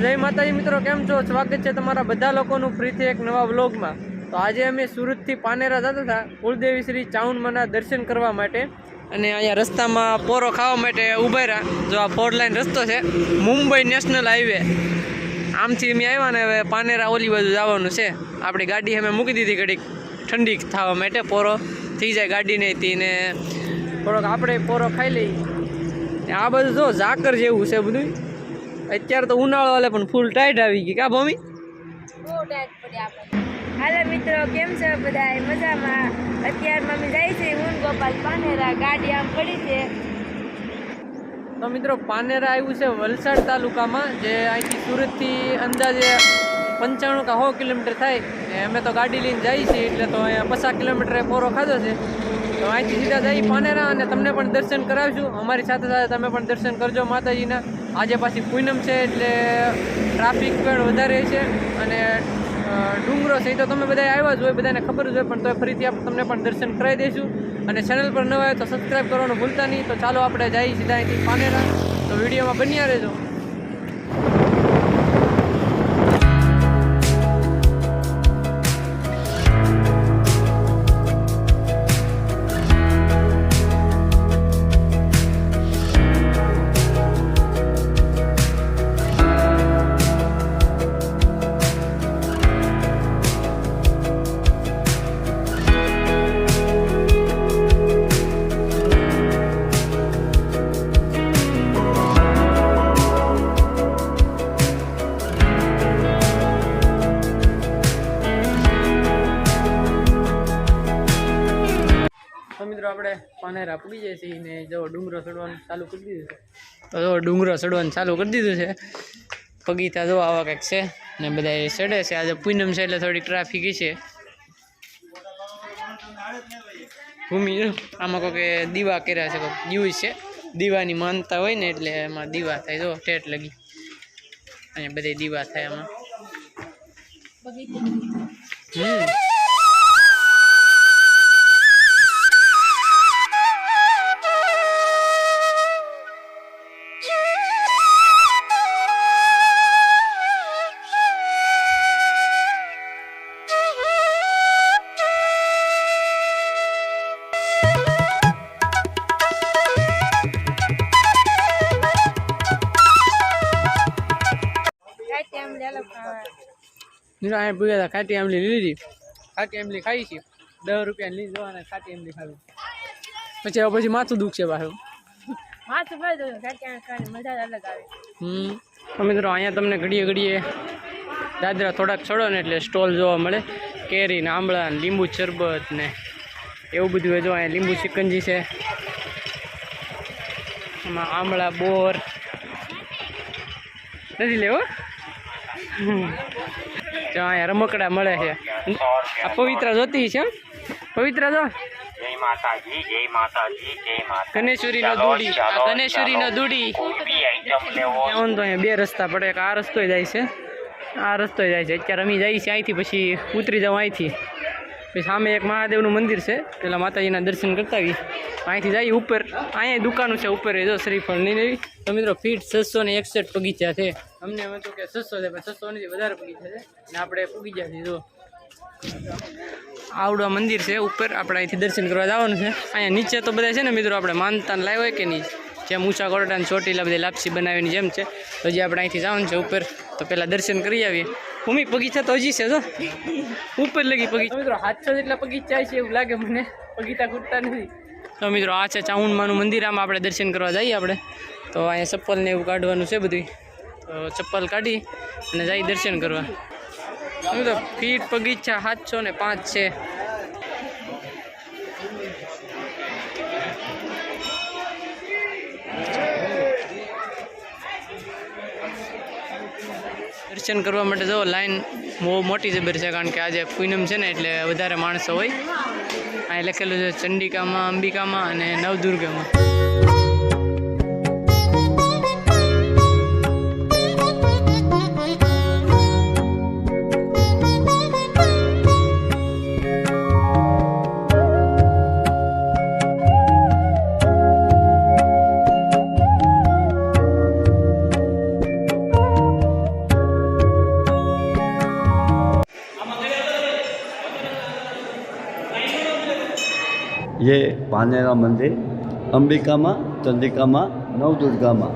જય માતાજી મિત્રો, કેમ છો? સ્વાગત છે તમારા બધા લોકોનું ફ્રીથી એક નવા વ્લોગમાં. તો આજે અમે સુરતથી પાનેરા જતા હતા, કુળદેવી શ્રી ચાઉનમાના દર્શન કરવા માટે. અને અહીંયા રસ્તામાં પોરો ખાવા માટે ઊભા રહ્યા. જો આ ફોર લાઇન રસ્તો છે, મુંબઈ નેશનલ હાઈવે. આમથી અમે આવ્યા ને હવે પાનેરા ઓલી બાજુ જવાનું છે. આપણી ગાડી અમે મૂકી દીધી ઘડીક. ઠંડી થવા માટે પોરો થઈ જાય ગાડીને હતી ને થોડોક આપણે પોરો ખાઈ લઈએ. આ બધું જો ઝાકર જેવું છે બધું અત્યારે તો ઉનાળો હાલે પણ ફૂલ ટાઈટ આવી ગઈ. કા ભૂમિ? હાલો મિત્રો કેમ છો બધા મજામાં? અત્યારમાં મમ્મી જાય છે હું ગોપાલ પાનેરા ગાડી આમ પડી છે. તો મિત્રો પાનેરા આવ્યું છે વલસાડ તાલુકામાં જે અહીંથી સુરતથી અંદાજે પંચાણું કા સો કિલોમીટર થાય. ને અમે તો ગાડી લઈને જઈએ છીએ એટલે તો અહીંયા પચાસ કિલોમીટરે પોરો ખાધો છે. તો અહીંથી સીધા જઈ પાનેરા અને તમને પણ દર્શન કરાવીશું. અમારી સાથે સાથે તમે પણ દર્શન કરજો માતાજીના. આજે પાછી પૂનમ છે એટલે ટ્રાફિક પણ વધારે છે અને ડુંગરો છે એ તો તમે બધા આવ્યા જ હોય, બધાને ખબર જ હોય, પણ તો ફરીથી આપણે તમને પણ દર્શન કરાવી દઈશું. અને ચેનલ પર નવા હોય તો સબસ્ક્રાઈબ કરવાનું ભૂલતા નહીં. તો ચાલો આપણે જઈએ સીધા અહીંથી પાનેરા. તો વિડીયોમાં બન્યા રહેજો. પાનેરા પૂગી જાય છે ને જો ડુંગરો ચડવાનું ચાલુ કરી દીધું છે. તો જો ડુંગરો ચડવાનું ચાલુ કરી દીધું છે. પગીતા જો આવા કંઈક છે ને બધા એ ચડે છે. આજે પૂનમ છે એટલે થોડી ટ્રાફિક છે. ભૂમિ આમાં કોઈ દીવા કર્યા છે કોઈ દીવ છે. દીવાની માનતા હોય ને એટલે એમાં દીવા થાય જો ટેટ લગી. અને બધે દીવા થાય એમાં હમ. નીરા અહીંયા ભૂયા હતા ખાટી આમલી લીધી ખાટી આમલી ખાઈ છે. દસ રૂપિયા લઈ જવાના ખાટી આમલી ખાવી. પછી પછી માથું દુખશે પાછું. માથું ભાઈ દઉં આમ ખાવાની મજા અલગ આવે. હમ. તો મિત્રો અહીંયા તમને ઘડીએ ઘડીએ દાદરા થોડાક ચડો ને એટલે સ્ટોલ જોવા મળે. કેરી ને આંબળા ને લીંબુ શરબત ને એવું બધું જો અહીંયા લીંબુ ચિકનજી છે. એમાં આંબળા બોર. નથી લેવો. જો અહીંયા રમકડા મળે છે. આ પવિત્ર જોતી છે પવિત્ર જો. માતાજી જય દૂડી આ ગણેશ્વરીનો દૂડી અહીંયા બે રસ્તા પડે. એક આ રસ્તો જાય છે. આ રસ્તો જાય છે. અત્યારે અમે જાય છે અહીંથી પછી ઉતરી જાઉં અહીંથી. પછી સામે એક મહાદેવનું મંદિર છે. પેલા માતાજીના દર્શન કરતા આવીએ. અહીંથી જઈએ ઉપર. અહીંયા દુકાનો છે ઉપર જો શ્રીફળની નહીં તો મિત્રો ફીટ છસો ને એકસઠ બગીચા છે. અમને એમ હતું કે છસો છે, પણ છસો નથી, વધારે બગીચા છે. ને આપણે બગીચા છે, જો. આવડું મંદિર છે, ઉપર આપણે અહીંથી દર્શન કરવા જવાનું છે. અહીંયા નીચે તો બધા છે ને મિત્રો, આપણે માનતાન લાવ્યો હોય કે નહીં? જેમ ઊંચા કોરડા ચોટીલા બધી લાપસી બનાવીની જેમ છે. તો હજી આપણે અહીંથી જવાનું છે ઉપર, તો પહેલાં દર્શન કરી આવીએ. ભૂમિ બગીચા તો હજી છે તો ઉપર લગી બગીચા. મિત્રો હાથસો જેટલા બગીચા છે એવું લાગે મને. બગીચા ખૂટતા નથી. તો મિત્રો આ છે ચાઉંડમાનું મંદિર. આમાં આપણે દર્શન કરવા જઈએ આપણે. તો અહીંયા ચપ્પલ ને એવું કાઢવાનું છે બધું તો ચપ્પલ કાઢી અને જઈ દર્શન કરવા. મિત્રો ફીટ બગીચા સાતસો ને પાંચ છે. દર્શન કરવા માટે જો લાઈન બહુ મોટી જબર છે, કારણ કે આજે પૂનમ છે ને એટલે વધારે માણસો હોય. અહીં લખેલું છે ચંડિકામાં, અંબિકામાં અને નવદુર્ગામાં. ये पानेरा मंदिर अंबिका माँ चंडिका माँ नव दुर्गा माँ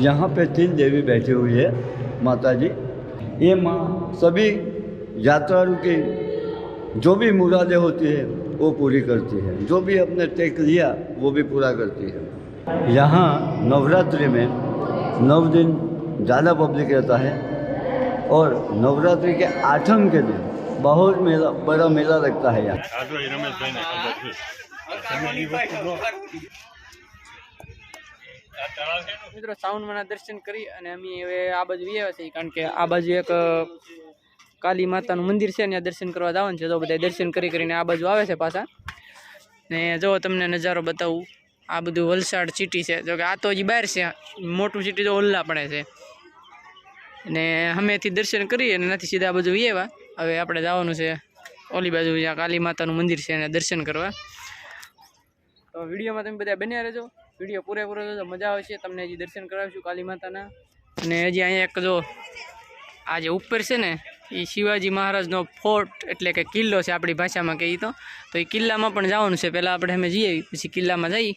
यहाँ पे तीन देवी बैठी हुई है माता जी ये माँ सभी यात्रालु की जो भी मुरादें होती है, वो पूरी करती है। जो भी अपने टेक लिया, वो भी पूरा करती है। यहाँ नवरात्रि में नव दिन ज़्यादा पब्लिक रहता है और नवरात्रि के आठम के दिन बहुत मेला, बड़ा मेला लगता है यहाँ। મિત્રો શ્રાવણમાના દર્શન કરી અને અમે હવે આ બાજુ આવ્યા છીએ, કારણ કે આ બાજુ એક કાલી માતાનું મંદિર છે, ત્યાં દર્શન કરવા જવાનું છે. તો બધા દર્શન કરી કરીને આ બાજુ આવે છે પાછા. ને જો તમને નજારો બતાવું, આ બધું વલસાડ સિટી છે. જો કે આ તો હજી બહાર છે, મોટું સિટી તો ઓલ્લા પડે છે. ને અમેથી દર્શન કરી અને નથી સીધા આ બાજુ આવ્યા. હવે આપણે જવાનું છે, ઓલી બાજુ જ્યાં કાલી માતાનું મંદિર છે, એને દર્શન કરવા. તો વિડીયોમાં તમે બધા બન્યા રહેજો. વીડિયો પૂરેપૂરો જોજો, મજા આવશે. તમને હજી દર્શન કરાવીશું કાલી માતાના. અને હજી અહીંયા એક જો આ જે ઉપર છે ને એ શિવાજી મહારાજનો ફોર્ટ એટલે કે કિલ્લો છે આપણી ભાષામાં કહીએ તો. તો એ કિલ્લામાં પણ જવાનું છે. પહેલાં આપણે અમે જઈએ, પછી કિલ્લામાં જઈએ.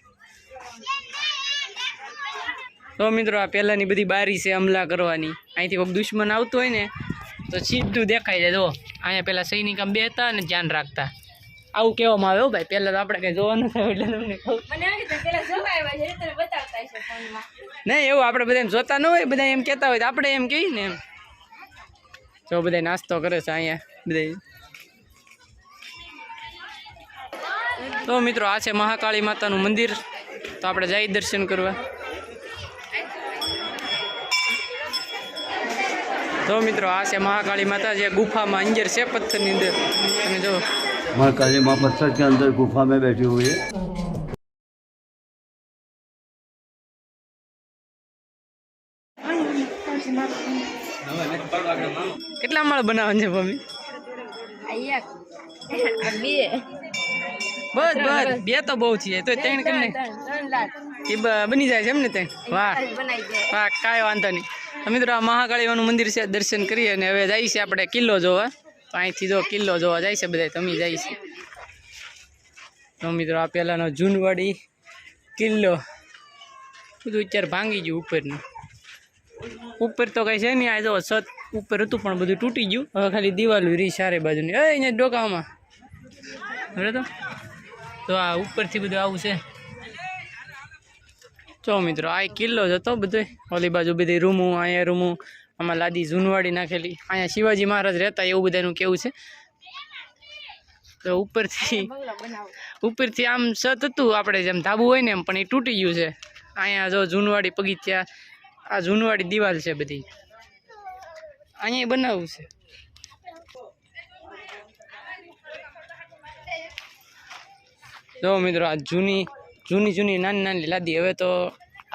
તો મિત્રો, આ પહેલાંની બધી બારી છે હમલા કરવાની. અહીંથી કોઈક દુશ્મન આવતું હોય ને, તો સીધું દેખાઈ જાય. જો, અહીંયા પહેલાં સૈનિક આમ બે હતા અને ધ્યાન રાખતા. આવું કહેવામાં આવે હો ભાઈ પહેલાં તો આપણે કંઈ જોવાનું થયું એટલે તમને કહું. આવ્યા નહીં એવું આપણે બધા એમ જોતા ન હોય બધા એમ કહેતા હોય તો આપણે એમ કહીએ ને એમ. જો બધા નાસ્તો કરે છે અહીંયા બધા તો મિત્રો આ છે મહાકાળી માતાનું મંદિર. તો આપણે જઈ દર્શન કરવા. તો મિત્રો આ છે મહાકાળી માતા જે ગુફામાં અંજર છે પથ્થરની અંદર તમે જો माँ काली माँ पत्थर के अंदर गुफा में बैठी हुई है કેટલા માળ બનાવવાનું છે મમ્મી આ એક આ બે બસ બસ બે તો બહુ છે તો ત્રણ કરીને ત્રણ ત્રણ લાખ એ બ- બની જાય છે એમ ને ત્રણ વાહ બનાવી દે હા કાંઈ વાંધો નહીં તો મિત્રો આ મહાકાળીવાનું મંદિર છે, દર્શન કરીએ અને હવે જાય છે આપણે કિલ્લો જોવા. તો અહીંથી જો કિલ્લો જોવા જાય છે બધા તમે જાય છે. તો મિત્રો આ પહેલાંનો જૂનવાડી કિલ્લો. બધું અત્યારે ભાંગી ગયું ઉપરનું. ઉપર તો કઈ છે નહીં, આ જો છત ઉપર હતું પણ બધું તૂટી ગયું. હવે ખાલી દિવાલું રહી ચારે બાજુની. અહીંયા ડોકામાં બરાબર? તો આ ઉપરથી બધું આવું છે. જો મિત્રો, આ કિલ્લો જ હતો બધો. ઓલી બાજુ બધી રૂમો, અહીંયા રૂમો, આમાં લાદી જૂનવાડી નાખેલી. અહીંયા શિવાજી મહારાજ રહેતા એવું બધાનું કેવું છે? તો ઉપરથી ઉપરથી આમ છત હતું આપણે જેમ ધાબુ હોય ને એમ, પણ એ તૂટી ગયું છે. અહીંયા જો જૂનવાડી પગથિયા આ જૂનવાડી દિવાલ છે બધી. અહીંયા બનાવવું છે. જો મિત્રો, આ જૂની જૂની જૂની નાની નાની લાદી. હવે તો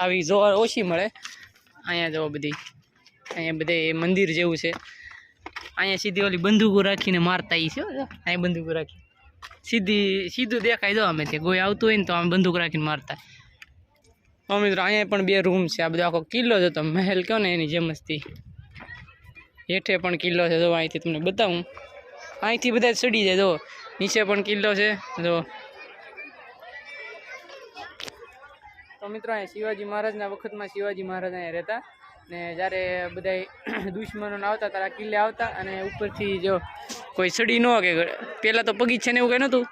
આવી જોવા ઓછી મળે. અહીંયા જો બધી, અહીંયા બધે મંદિર જેવું છે. અહીંયા સીધી ઓલી બંદૂકો રાખીને મારતા એ છે અહીંયા બંદૂકો રાખી. સીધી, સીધું દેખાય દો અમે તે કોઈ આવતું હોય ને તો અમે બંદૂક રાખીને મારતા. હા મિત્રો, અહીંયા પણ બે રૂમ છે. આ બધો આખો કિલ્લો જ હતો મહેલ કહો ને એની જેમ હતી હેઠે પણ કિલ્લો છે. જો અહીંથી તમને બતાવું. અહીંથી બધા ચડી જાય. જો, નીચે પણ કિલ્લો છે. જો તો મિત્રો, અહીંયા શિવાજી મહારાજના વખતમાં શિવાજી મહારાજ અહીંયા રહેતા ને જ્યારે બધા દુશ્મનો આવતા ત્યારે આ કિલ્લે આવતા અને ઉપરથી જો કોઈ સડી ન કે પહેલાં તો પગીચ છે ને એવું કંઈ નહોતું?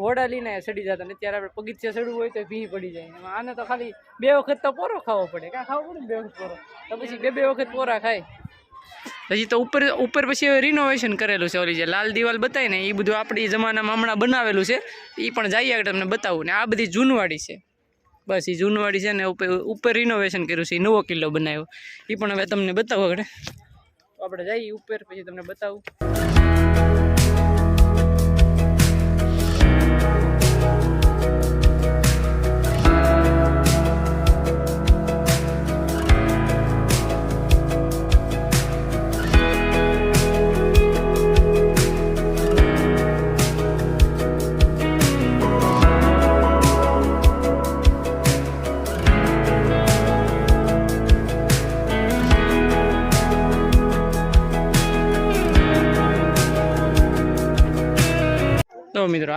ઘોડા લઈને સડી જતા ને ત્યારે આપણે પગીચે સડવું હોય તો ભી પડી જાય. આને તો ખાલી બે વખત તો પોરો ખાવો પડે. કાં ખાવો પડે બે વખત પોરો? તો પછી બે બે વખત પોરા ખાય. પછી તો ઉપર ઉપર પછી હવે રિનોવેશન કરેલું છે ઓલી જે લાલ દિવાલ બતાવી એ બધું આપણી જમાનામાં હમણાં બનાવેલું છે. એ પણ જઈએ આગળ તમને બતાવું ને. આ બધી જૂનવાડી છે. બસ એ જૂનવાડી છે ને ઉપર રિનોવેશન કર્યું છે, એ નવો કિલ્લો બનાવ્યો. એ પણ હવે તમને બતાવો આગળ. આપણે જઈએ ઉપર, પછી તમને બતાવું.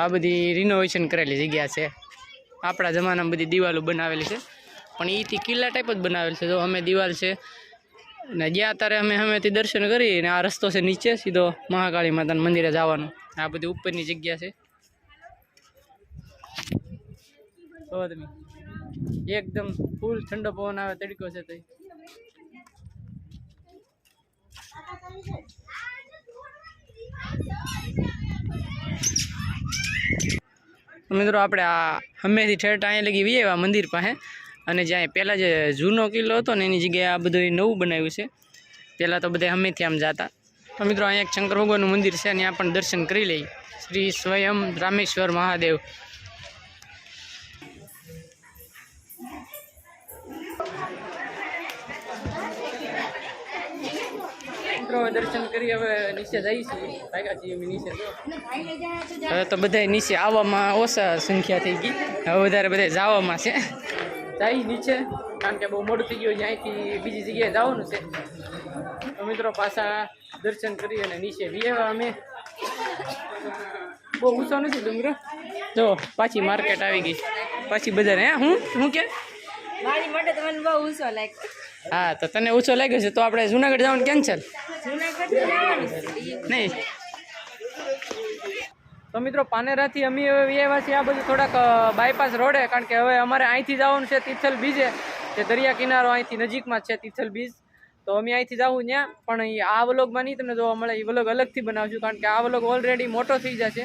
આ બધી રિનોવેશન કરેલી જગ્યા છે. આપણા જમાનામાં બધી દિવાલો બનાવેલી છે. પણ એથી કિલ્લા ટાઈપ જ બનાવેલ છે. તો અમે દિવાલ છે, ને જ્યાં ત્યારે અમે હમેથી દર્શન કરી ને આ રસ્તો છે નીચે, સીધો મહાકાળી માતાના મંદિરે જવાનો. આ બધી ઉપરની જગ્યા છે. એકદમ ફૂલ ઠંડો પવન આવે, તડકો છે તો તો મિત્રો આપણે આ હમેથી ઠેઠ અહીંયા લગી વી આવ્યા મંદિર પાસે. અને જ્યાં પહેલાં જે જૂનો કિલ્લો હતો ને એની જગ્યાએ આ બધું નવું બનાવ્યું છે. પહેલાં તો બધા હમેથી આમ જતા. તો મિત્રો અહીંયા એક શંકર ભગવાનનું મંદિર છે ત્યાં પણ દર્શન કરી લઈ શ્રી સ્વયં રામેશ્વર મહાદેવ. મિત્રો દર્શન કરી હવે નીચે જઈએ છીએ. ભાગ્યા અમે નીચે હવે તો બધા નીચે આવવામાં ઓછા સંખ્યા થઈ ગઈ. હવે વધારે બધા જવામાં છે. જાય નીચે, કારણ કે બહુ મોડું થઈ ગયું અહીંથી બીજી જગ્યાએ જવાનું છે. તો મિત્રો પાછા દર્શન કરી અને નીચે વિયેવા અમે. બહુ ઊંચો નથી ડુંગરો જો, પાછી માર્કેટ આવી ગઈ. પાછી બજાર, હે? હું? શું કે? મારી માટે તમને બહુ ઊંચો લાગ્યો. હા તો તને ઓછો લાગ્યો છે તો આપણે જુનાગઢ જવાનું કેન્સલ નહીં. તો મિત્રો પાનેરાથી અમે હવે આવ્યા છીએ આ બધું થોડાક બાયપાસ રોડે કારણ કે હવે અમારે અહીંથી જવાનું છે તિથલ બીજે જે દરિયા કિનારો અહીંથી નજીકમાં છે તિથલ બીચ. તો અમે અહીંથી જવું ત્યાં પણ આ વ્લોગમાં નહીં તમને જોવા મળે એ વ્લોગ અલગથી બનાવશું કારણ કે આ વ્લોગ ઓલરેડી મોટો થઈ જશે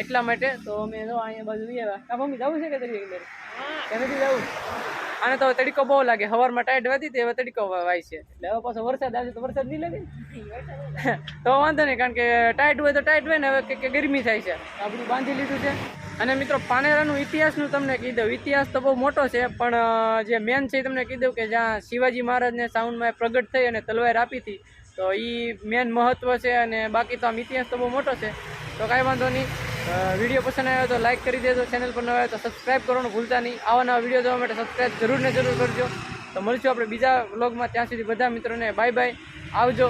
એટલા માટે. તો અમે જો અહીંયા બાજુ આવ્યા. આ મમ્મી જવું છે કે દરિયા કિનારે? કે નથી જવું? આને તો તડકો બહુ લાગે. હવારમાં ટાઈટ વધી હતી હવે તડકો વાય છે. એટલે હવે પાછો વરસાદ આવે તો વરસાદ નહીં લાગે? તો વાંધો નહીં કારણ કે ટાઈટ હોય તો ટાઈટ હોય ને હવે કે- ગરમી થાય છે. આપણું બાંધી લીધું છે. અને મિત્રો પાનેરાનું ઇતિહાસનું તમને કહી દઉં. ઇતિહાસ તો બહુ મોટો છે પણ જે મેન છે એ તમને કહી દઉં કે જ્યાં શિવાજી મહારાજને સાઉન્ડમાં પ્રગટ થઈ અને તલવાર આપી હતી તો એ મેન મહત્વ છે અને બાકી તો આમ ઇતિહાસ તો બહુ મોટો છે. તો કાંઈ વાંધો નહીં. વીડિયો પસંદ આવ્યો તો લાઈક કરી દેજો. ચેનલ પર ન આવ્યો તો સબસ્ક્રાઈબ કરવાનું ભૂલતા નહીં. આવા નવા વીડિયો જોવા માટે સબસ્ક્રાઈબ જરૂર ને જરૂર કરજો. તો મળશું આપણે બીજા વ્લોગમાં ત્યાં સુધી બધા મિત્રોને બાય બાય આવજો.